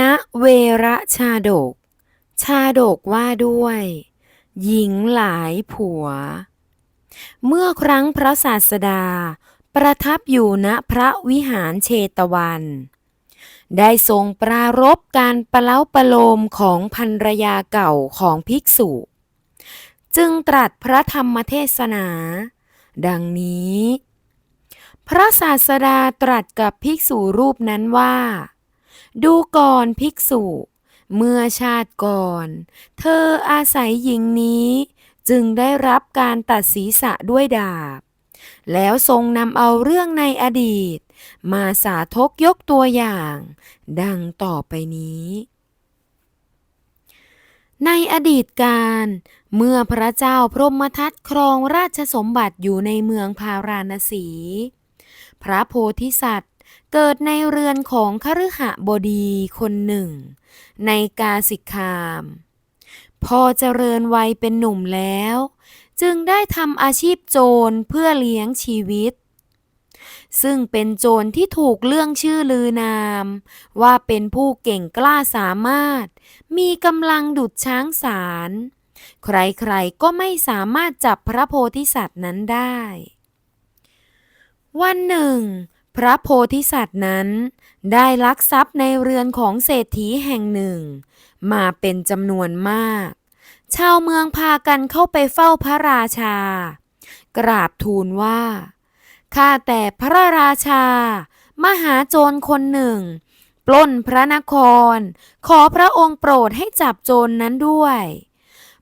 ณะเวระชาดก ชาดกว่าด้วย หญิงหลายผัว เมื่อครั้งพระศาสดา ประทับอยู่ณพระวิหารเชตวัน ได้ทรงปรารบการประเล้าประโลมของภรรยาเก่าของภิกษุ จึงตรัสพระธรรมเทศนา ดังนี้ พระศาสดาตรัสกับภิกษุรูปนั้นว่า ดูก่อนภิกษุ เมื่อชาติก่อน เธออาศัยหญิงนี้ จึงได้รับการตัดศีรษะด้วยดาบ แล้วทรงนำเอาเรื่องในอดีต มาสาธกยกตัวอย่าง ดังต่อไปนี้ ในอดีตการเมื่อพระเจ้าพรหมทัตครองราชสมบัติอยู่ในเมืองพาราณสี พระโพธิสัตว์ เกิดในเรือนของคฤหบดีคนหนึ่ง ในกาสิกคาม พอเจริญวัยเป็นหนุ่มแล้ว จึงได้ทำอาชีพโจรเพื่อเลี้ยงชีวิต ซึ่งเป็นโจรที่ถูกเรื่องชื่อลือนาม ว่าเป็นผู้เก่งกล้าสามารถ มีกำลังดุดช้างสาร ใครๆก็ไม่สามารถจับพระโพธิสัตว์นั้นได้ วันหนึ่ง พระโพธิสัตว์นั้น ได้ลักทรัพย์ในเรือนของเศรษฐีแห่งหนึ่ง มาเป็นจำนวนมาก ชาวเมืองพากันเข้าไปเฝ้าพระราชา กราบทูลว่า ข้าแต่พระราชา มหาโจรคนหนึ่ง ปล้นพระนคร ขอพระองค์โปรดให้จับโจรนนั้นด้วย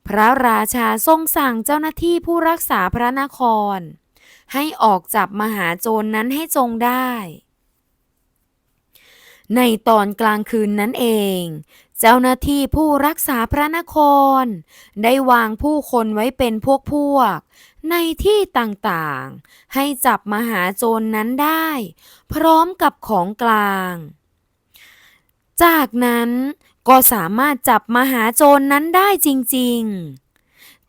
พระราชาทรงสั่งเจ้าหน้าที่ผู้รักษาพระนคร ให้ออกจับมหาโจรนนั้นให้จงได้ ในตอนกลางคืนนั้นเอง เจ้าหน้าที่ผู้รักษาพระนคร ได้วางผู้คนไว้เป็นพวกพวกๆในที่ต่างๆ ให้จับมหาโจรนนั้นได้ พร้อมกับของกลาง จากนั้นก็สามารถจับมหาโจรนนั้นได้จริง ๆ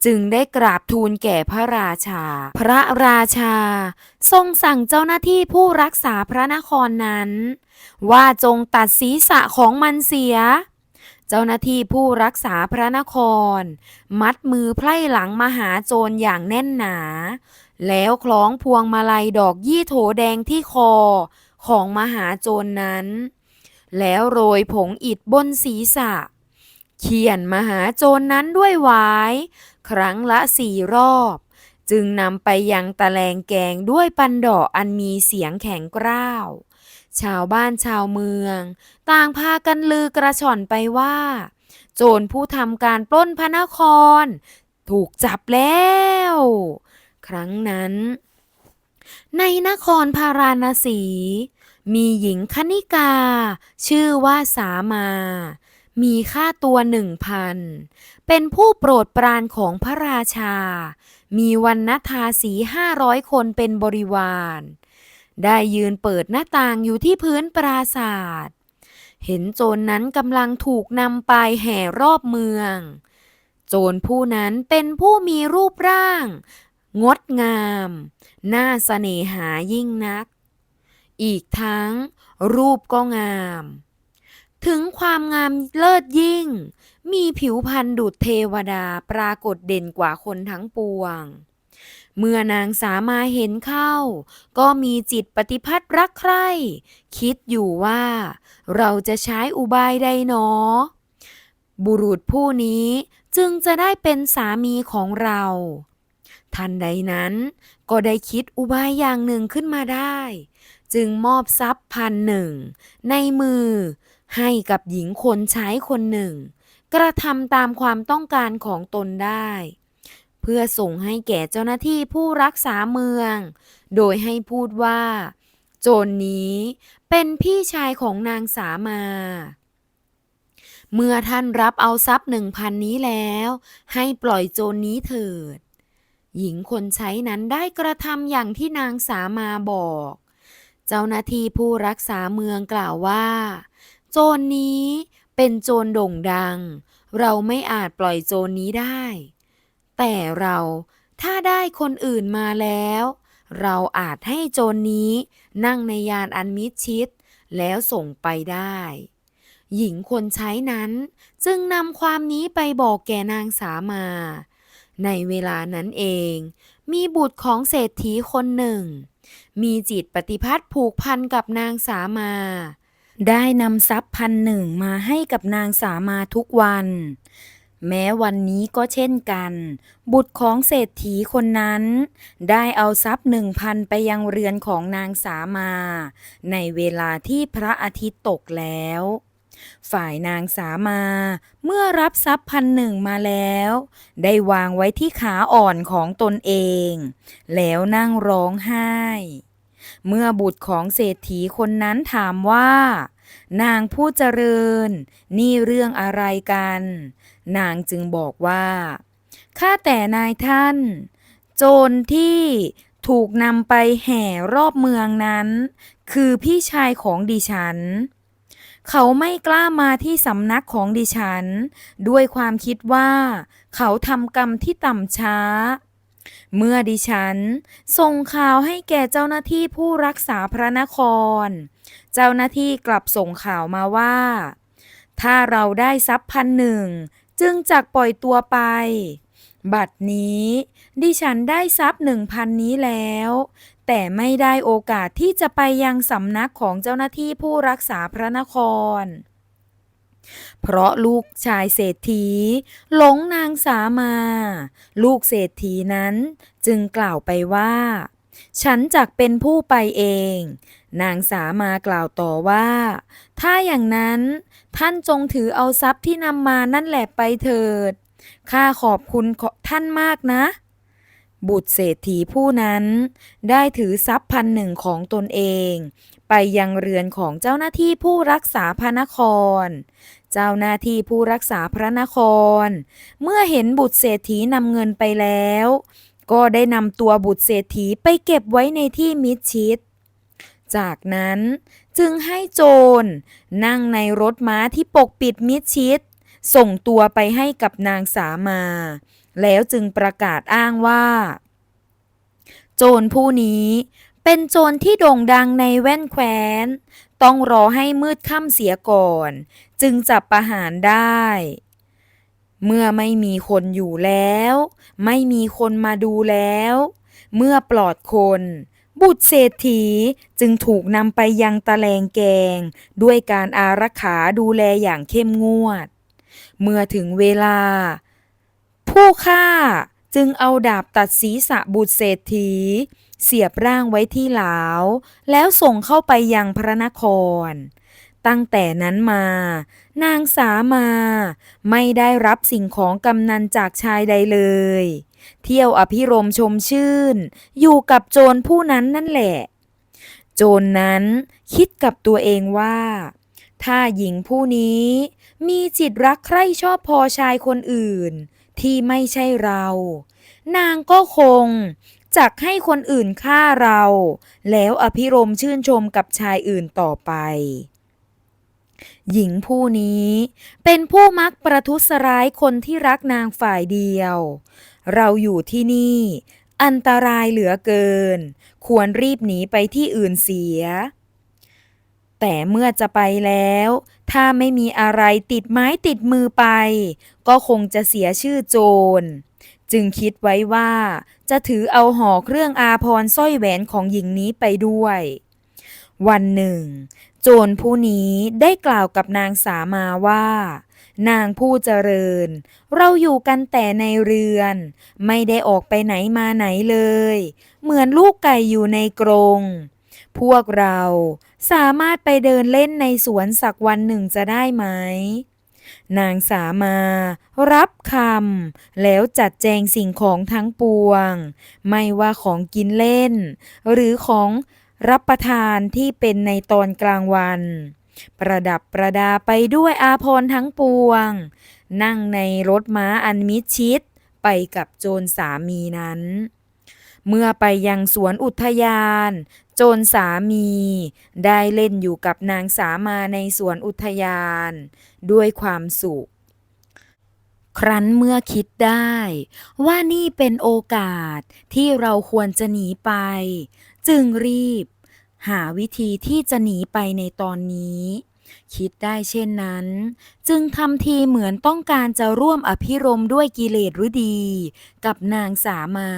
จึงได้กราบทูลแก่พระราชา พระราชา ทรงสั่งเจ้าหน้าที่ผู้รักษาพระนครนั้น ว่าจงตัดศีรษะของมันเสีย เจ้าหน้าที่ผู้รักษาพระนคร มัดมือไพร่หลังมหาโจรอย่างแน่นหนา แล้วคล้องพวงมาลัยดอกยี่โถแดงที่คอของมหาโจรนั้น แล้วโรยผงอิฐบนศีรษะเขียนมหาโจรนั้นด้วยหวาย ครั้งละสี่รอบ จึงนำไปยังตะแลงแกงด้วยปันดอกอันมีเสียงแข็งกร้าว ชาวบ้านชาวเมือง ต่างพากันลือกระชอนไปว่า โจรผู้ทำการปล้นพระนคร ถูกจับแล้ว ครั้งนั้น ในนครพาราณสี มีหญิงคณิกา ชื่อว่าสามา มีค่าตัวหนึ่งพัน เป็นผู้โปรดปรานของพระราชา มีวันนทาสีห้าร้อยคนเป็นบริวาร ได้ยืนเปิดหน้าต่างอยู่ที่พื้นปราศาสตร์เห็นโจรนนั้นกำลังถูกนำไปแห่รอบเมือง โจรผู้นั้นเป็นผู้มีรูปร่าง งดงาม น่าเสน่หายิ่งนัก อีกทั้งรูปก็งาม ถึงความงามเลิศยิ่ง มีผิวพรรณดุจเทวดาปรากฏเด่นกว่าคนทั้งปวง เมื่อนางสามาเห็นเข้า ก็มีจิตปฏิพัทธ์รักใคร่คิดอยู่ว่า เราจะใช้อุบายใดหนอ บุรุษผู้นี้จึงจะได้เป็นสามีของเรา ทันใดนั้นก็ได้คิดอุบายอย่างหนึ่งขึ้นมาได้ จึงมอบทรัพย์พันหนึ่งในมือ ให้กับหญิงคนใช้คนหนึ่ง กระทำตามความต้องการของตนได้ เพื่อส่งให้แก่เจ้าหน้าที่ผู้รักษาเมือง โดยให้พูดว่า โจรนนี้เป็นพี่ชายของนางสามา เมื่อท่านรับเอาทรัพย์หนึ่งพันนี้แล้ว ให้ปล่อยโจรนนี้เถิด หญิงคนใช้นั้นได้กระทำอย่างที่นางสามาบอก เจ้าหน้าที่ผู้รักษาเมืองกล่าวว่า โจรนนี้เป็นโจรโด่งดัง เราไม่อาจปล่อยโจรนนี้ได้ แต่เราถ้าได้คนอื่นมาแล้ว เราอาจให้โจรนนี้นั่งในยานอันมิดชิด แล้วส่งไปได้ หญิงคนใช้นั้นจึงนำความนี้ไปบอกแก่นางสามา ในเวลานั้นเอง มีบุตรของเศรษฐีคนหนึ่ง มีจิตปฏิพัทธ์ผูกพันกับนางสามา ได้นำทรัพย์พันหนึ่งมาให้กับนางสามาทุกวัน แม้วันนี้ก็เช่นกัน บุตรของเศรษฐีคนนั้น ได้เอาทรัพย์หนึ่งพันไปยังเรือนของนางสามา ในเวลาที่พระอาทิตย์ตกแล้ว ฝ่ายนางสามา เมื่อรับทรัพย์พันหนึ่งมาแล้ว ได้วางไว้ที่ขาอ่อนของตนเอง แล้วนั่งร้องไห้ เมื่อบุตรของเศรษฐีคนนั้นถามว่า นางผู้เจริญ นี่เรื่องอะไรกัน นางจึงบอกว่าข้าแต่นายท่าน โจรที่ถูกนำไปแห่รอบเมืองนั้น คือพี่ชายของดิฉัน เขาไม่กล้ามาที่สำนักของดิฉัน ด้วยความคิดว่า เขาทำกรรมที่ต่ำช้า เมื่อดิฉัน ส่งข่าวให้แก่เจ้าหน้าที่ผู้รักษาพระนคร เจ้าหน้าที่กลับส่งข่าวมาว่า ถ้าเราได้ทรัพย์พันหนึ่งจึงจักปล่อยตัวไป บัดนี้ ดิฉันได้ทรัพย์หนึ่งพันนี้แล้ว แต่ไม่ได้โอกาสที่จะไปยังสำนักของเจ้าหน้าที่ผู้รักษาพระนคร เพราะลูกชายเศรษฐีหลงนางสามา ลูกเศรษฐีนั้นจึงกล่าวไปว่า ฉันจักเป็นผู้ไปเอง นางสามากล่าวต่อว่า ถ้าอย่างนั้นท่านจงถือเอาทรัพย์ที่นำมานั่นแหละไปเถิด ข้าขอบคุณท่านมากนะ บุตรเศรษฐีผู้นั้นได้ถือทรัพย์พันหนึ่งของตนเอง ไปยังเรือนของเจ้าหน้าที่ผู้รักษาพระนคร เจ้าหน้าที่ผู้รักษาพระนคร เมื่อเห็นบุตรเศรษฐีนำเงินไปแล้ว ก็ได้นำตัวบุตรเศรษฐีไปเก็บไว้ในที่มิดชิด จากนั้นจึงให้โจร นั่งในรถม้าที่ปกปิดมิดชิด ส่งตัวไปให้กับนางสามา แล้วจึงประกาศอ้างว่า โจรผู้นี้ เป็นโจรที่โด่งดังในแว่นแคว้น ต้องรอให้มืดค่ำเสียก่อน จึงจับประหารได้ เมื่อไม่มีคนอยู่แล้ว ไม่มีคนมาดูแล้ว เมื่อปลอดคน บุตรเศรษฐีจึงถูกนำไปยังตะแลงแกง ด้วยการอารักขาดูแลอย่างเข้มงวด เมื่อถึงเวลา ผู้ฆ่า จึงเอาดาบตัดศีรษะบุตรเศรษฐี เสียบร่างไว้ที่หลาว แล้วส่งเข้าไปยังพระนคร ตั้งแต่นั้นมา นางสามา ไม่ได้รับสิ่งของกำนันจากชายใดเลย เที่ยวอภิรมชมชื่น อยู่กับโจรผู้นั้นนั่นแหละ โจรนั้นคิดกับตัวเองว่า ถ้าหญิงผู้นี้มีจิตรักใคร่ชอบพอชายคนอื่น ที่ไม่ใช่เรา นางก็คงจักให้คนอื่นฆ่าเรา แล้วอภิรมชื่นชมกับชายอื่นต่อไป หญิงผู้นี้เป็นผู้มักประทุษร้ายคนที่รักนางฝ่ายเดียว เราอยู่ที่นี่ อันตรายเหลือเกิน ควรรีบหนีไปที่อื่นเสีย แต่เมื่อจะไปแล้ว ถ้าไม่มีอะไรติดไม้ติดมือไป ก็คงจะเสียชื่อโจร จึงคิดไว้ว่า จะถือเอาห่อเครื่องอาภรสร้อยแหวนของหญิงนี้ไปด้วย วันหนึ่ง โจรผู้นี้ได้กล่าวกับนางสามาว่า นางผู้เจริญ เราอยู่กันแต่ในเรือน ไม่ได้ออกไปไหนมาไหนเลย เหมือนลูกไก่อยู่ในกรงพวกเรา สามารถไปเดินเล่นในสวนสักวันหนึ่งจะได้ไหม นางสามา รับคำแล้วจัดแจงสิ่งของทั้งปวง ไม่ว่าของกินเล่น หรือของรับประทานที่เป็นในตอนกลางวัน ประดับประดาไปด้วยอาภรทั้งปวง นั่งในรถม้าอันมิดชิดไปกับโจรสามีนั้น เมื่อไปยังสวนอุทยาน โจรสามี ได้เล่นอยู่กับนางสามาในสวนอุทยาน ด้วยความสุข ครั้นเมื่อคิดได้ ว่านี่เป็นโอกาสที่เราควรจะหนีไป จึงรีบ หาวิธีที่จะหนีไปในตอนนี้ คิดได้เช่นนั้น จึงทำทีเหมือนต้องการจะร่วมอภิรมด้วยกิเลสฤดี กับนางสามา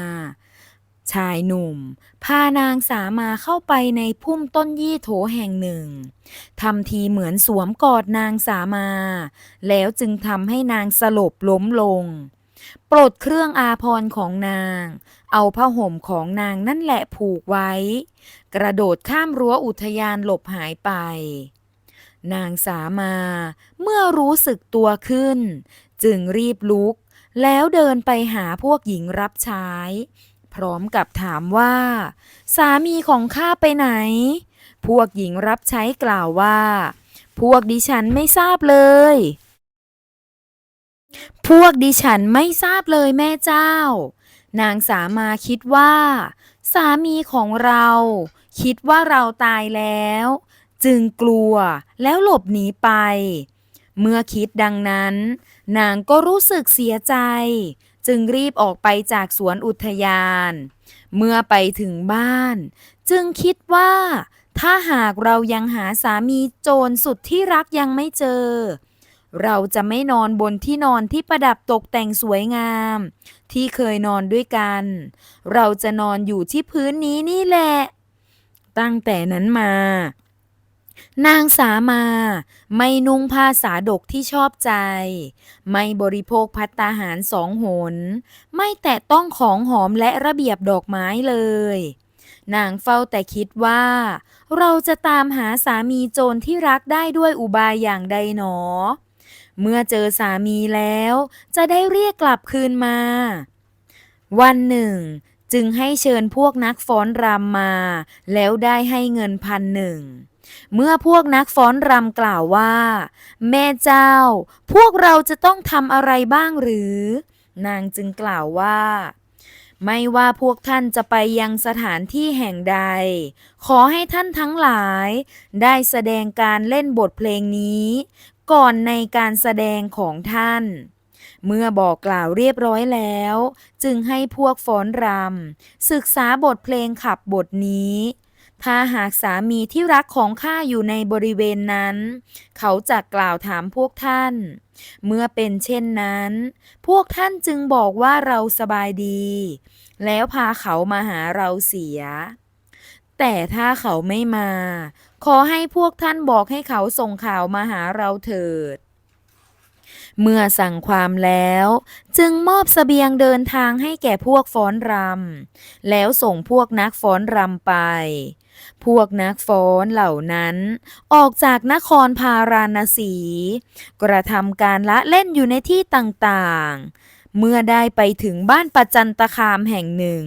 ชายหนุ่ม พานางสามาเข้าไปในพุ่มต้นยี่โถแห่งหนึ่งทำทีเหมือนสวมกอดนางสามา แล้วจึงทำให้นางสลบล้มลง ปลดเครื่องอาภรของนาง เอาผ้าห่มของนางนั่นแหละผูกไว้ กระโดดข้ามรั้วอุทยานหลบหายไป นางสามาเมื่อรู้สึกตัวขึ้น จึงรีบลุกแล้วเดินไปหาพวกหญิงรับใช้ พร้อมกับถามว่า สามีของข้าไปไหน พวกหญิงรับใช้กล่าวว่า พวกดิฉันไม่ทราบเลย พวกดิฉันไม่ทราบเลยแม่เจ้า นางสามาคิดว่า สามีของเรา คิดว่าเราตายแล้ว จึงกลัวแล้วหลบหนีไป เมื่อคิดดังนั้น นางก็รู้สึกเสียใจ จึงรีบออกไปจากสวนอุทยาน เมื่อไปถึงบ้าน จึงคิดว่า ถ้าหากเรายังหาสามีโจรสุดที่รักยังไม่เจอ เราจะไม่นอนบนที่นอนที่ประดับตกแต่งสวยงาม ที่เคยนอนด้วยกัน เราจะนอนอยู่ที่พื้นนี้นี่แหละ ตั้งแต่นั้นมา นางสามาไม่นุ่งผ้าสาดกที่ชอบใจ ไม่บริโภคพัตตาหารสองหน ไม่แตะต้องของหอมและระเบียบดอกไม้เลย นางเฝ้าแต่คิดว่า เราจะตามหาสามีโจรที่รักได้ด้วยอุบายอย่างใดหนอ เมื่อเจอสามีแล้ว จะได้เรียกกลับคืนมา วันหนึ่งจึงให้เชิญพวกนักฟ้อนรำมา แล้วได้ให้เงินพันหนึ่ง เมื่อพวกนักฟ้อนรำกล่าวว่า แม่เจ้า พวกเราจะต้องทำอะไรบ้างหรือ นางจึงกล่าวว่า ไม่ว่าพวกท่านจะไปยังสถานที่แห่งใด ขอให้ท่านทั้งหลาย ได้แสดงการเล่นบทเพลงนี้ ก่อนในการแสดงของท่านเมื่อบอกกล่าวเรียบร้อยแล้ว จึงให้พวกฟ้อนรำศึกษาบทเพลงขับบทนี้ ถ้าหากสามีที่รักของข้าอยู่ในบริเวณนั้น เขาจะกล่าวถามพวกท่าน เมื่อเป็นเช่นนั้น พวกท่านจึงบอกว่าเราสบายดี แล้วพาเขามาหาเราเสีย แต่ถ้าเขาไม่มา ขอให้พวกท่านบอกให้เขาส่งข่าวมาหาเราเถิดเมื่อสั่งความแล้ว จึงมอบเสบียงเดินทางให้แก่พวกฟ้อนรำแล้วส่งพวกนักฟ้อนรำไป พวกนักฟ้อนเหล่านั้น ออกจากนครพาราณสี กระทำการละเล่นอยู่ในที่ต่างๆ เมื่อได้ไปถึงบ้านประจันตคามแห่งหนึ่ง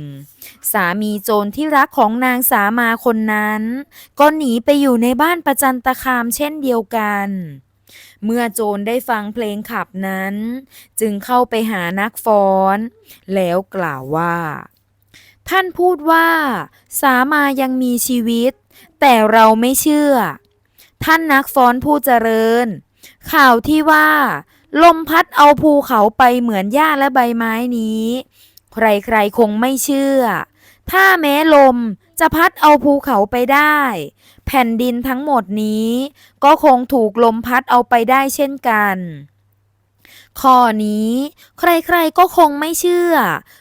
สามีโจรที่รักของนางสามาคนนั้น ก็หนีไปอยู่ในบ้านประจันตคามเช่นเดียวกันเมื่อโจรได้ฟังเพลงขับนั้น จึงเข้าไปหานักฟ้อน แล้วกล่าวว่า ท่านพูดว่า สามายังมีชีวิต แต่เราไม่เชื่อ ท่านนักฟ้อนผู้เจริญ ข่าวที่ว่า ลมพัดเอาภูเขาไปเหมือนหญ้าและใบไม้นี้ ใครๆคงไม่เชื่อ ถ้าแม้ลมจะพัดเอาภูเขาไปได้ แผ่นดินทั้งหมดนี้ ก็คงถูกลมพัดเอาไปได้เช่นกัน ข้อนี้ ใครๆก็คงไม่เชื่อ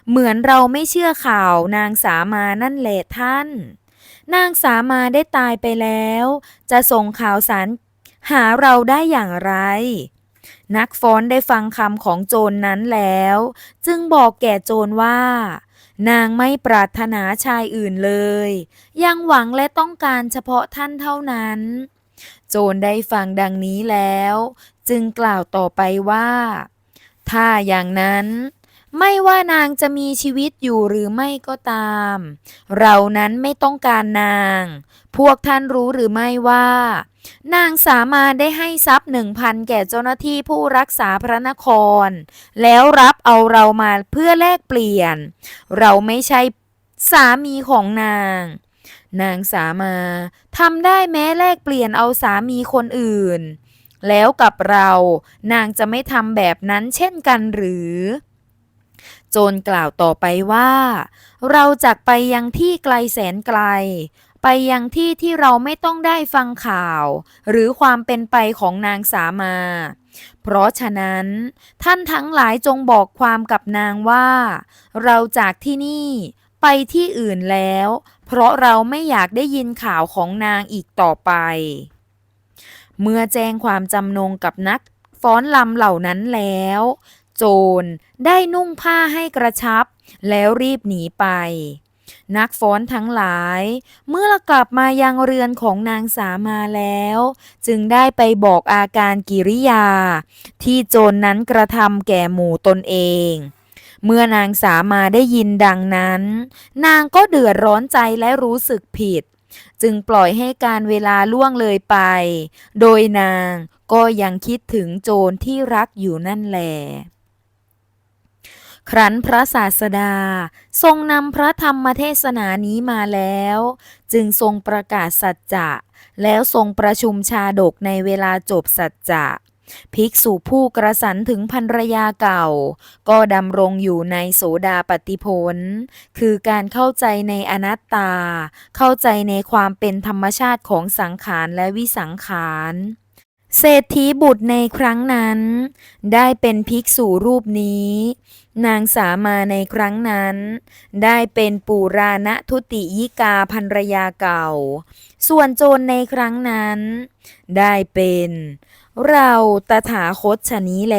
เหมือนเราไม่เชื่อข่าวนางสามานั่นแหละท่าน นางสามาได้ตายไปแล้ว จะส่งข่าวสารหาเราได้อย่างไร นักฟ้อนได้ฟังคำของโจรนนั้นแล้ว จึงบอกแก่โจรว่า นางไม่ปรารถนาชายอื่นเลย ยังหวังและต้องการเฉพาะท่านเท่านั้นโจรได้ฟังดังนี้แล้ว จึงกล่าวต่อไปว่า ถ้าอย่างนั้นไม่ว่านางจะมีชีวิตอยู่หรือไม่ก็ตาม เรานั้นไม่ต้องการนาง พวกท่านรู้หรือไม่ว่า นางสามารถได้ให้ทรัพย์หนึ่งพันแก่เจ้าหน้าที่ผู้รักษาพระนคร แล้วรับเอาเรามาเพื่อแลกเปลี่ยน เราไม่ใช่สามีของนาง นางสามาทำได้แม้แลกเปลี่ยนเอาสามีคนอื่น แล้วกับเรา นางจะไม่ทำแบบนั้นเช่นกันหรือ โจรกล่าวต่อไปว่า เราจากไปยังที่ไกลแสนไกล ไปยังที่ที่เราไม่ต้องได้ฟังข่าว หรือความเป็นไปของนางสามา เพราะฉะนั้น ท่านทั้งหลายจงบอกความกับนางว่า เราจากที่นี่ไปที่อื่นแล้ว เพราะเราไม่อยากได้ยินข่าวของนางอีกต่อไป เมื่อแจ้งความจำนงกับนักฟ้อนลำเหล่านั้นแล้ว โจรได้นุ่งผ้าให้กระชับ แล้วรีบหนีไป นักฟ้อนทั้งหลาย เมื่อกลับมายังเรือนของนางสามาแล้ว จึงได้ไปบอกอาการกิริยา ที่โจรนนั้นกระทำแก่หมู่ตนเองเมื่อนางสามาได้ยินดังนั้น นางก็เดือดร้อนใจและรู้สึกผิด จึงปล่อยให้การเวลาล่วงเลยไป โดยนางก็ยังคิดถึงโจรที่รักอยู่นั่นแหละครั้นพระศาสดา ทรงนำพระธรรมเทศนานี้มาแล้ว จึงทรงประกาศสัจจะ แล้วทรงประชุมชาดกในเวลาจบสัจจะ ภิกษุผู้กระสันถึงภรรยาเก่า ก็ดำรงอยู่ในโสดาปฏิพลคือการเข้าใจในอนัตตา เข้าใจในความเป็นธรรมชาติของสังขารและวิสังขารเศรษฐีบุตรในครั้งนั้น ได้เป็นภิกษุรูปนี้ นางสามาในครั้งนั้น ได้เป็นปุราณทุติยิกาภรรยาเก่า ส่วนโจรในครั้งนั้น ได้เป็น เราตถาคตชะนี้แล